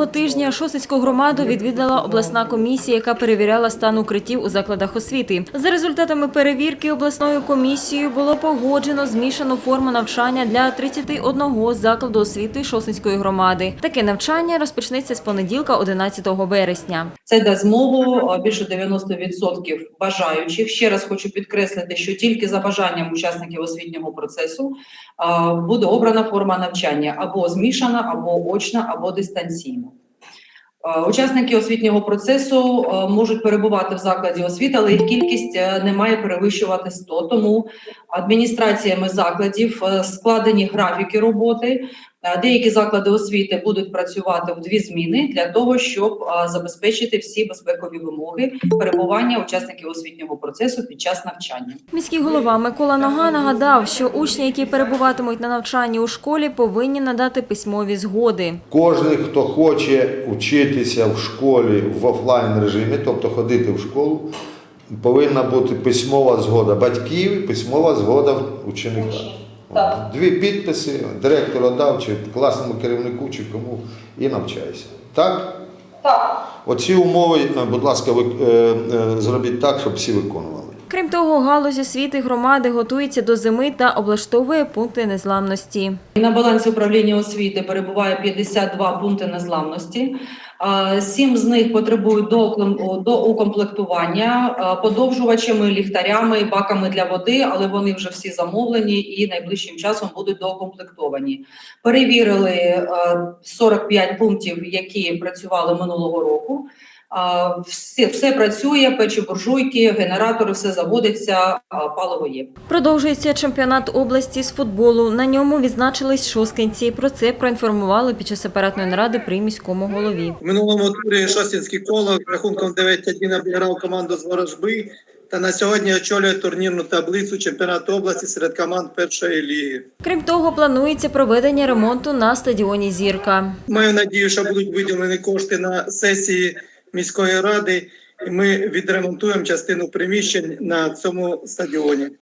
Минулого тижня Шосицьку громаду відвідала обласна комісія, яка перевіряла стан укриттів у закладах освіти. За результатами перевірки обласною комісією було погоджено змішану форму навчання для 31 закладу освіти Шосицької громади. Таке навчання розпочнеться з понеділка, 11 вересня. Це дасть змогу більше 90% бажаючих. Ще раз хочу підкреслити, що тільки за бажанням учасників освітнього процесу буде обрана форма навчання або змішана, або очна, або дистанційна. А, Учасники освітнього процесу можуть перебувати в закладі освіти, але їх кількість е, не має перевищувати 100. Тому адміністраціями закладів е, складені графіки роботи. Е, Деякі заклади освіти будуть працювати в дві зміни для того, щоб забезпечити всі безпекові вимоги перебування учасників освітнього процесу під час навчання. Міський голова Микола Нога нагадав, що учні, які перебуватимуть на навчанні у школі, повинні надати письмові згоди. Кожен, хто хоче вчитися в школі в офлайн режимі, тобто ходити в школу, повинна бути письмова згода батьків і письмова згода ученика. Так. Дві підписи, директор дав, чи класному керівнику, чи кому, і навчайся. Так? Так. Оці умови, е, будь ласка, ви е, е, зробіть так, щоб всі виконували. Крім того, галузь освіти громади готується до зими та облаштовує пункти незламності. На балансі управління освіти перебуває 52 пункти незламності. Сім з них потребують до, укомплектування подовжувачами, ліхтарями, баками для води, але вони вже всі замовлені і найближчим часом будуть доукомплектовані. Перевірили а, 45 пунктів, які працювали минулого року. Все, все працює, печі буржуйки, генератори, все заводиться, паливо є. Продовжується чемпіонат області з футболу. На ньому відзначились шосткинці. Про це проінформували під час апаратної наради при міському голові. В минулому турі Шостінський коло з рахунком 9-1 обіграв команду з Ворожби та на сьогодні очолює турнірну таблицю чемпіонату області серед команд першої ліги. Крім того, планується проведення ремонту на стадіоні Зірка. Маю надію, що будуть виділені кошти на сесії міської ради, ми відремонтуємо частину приміщень на цьому стадіоні.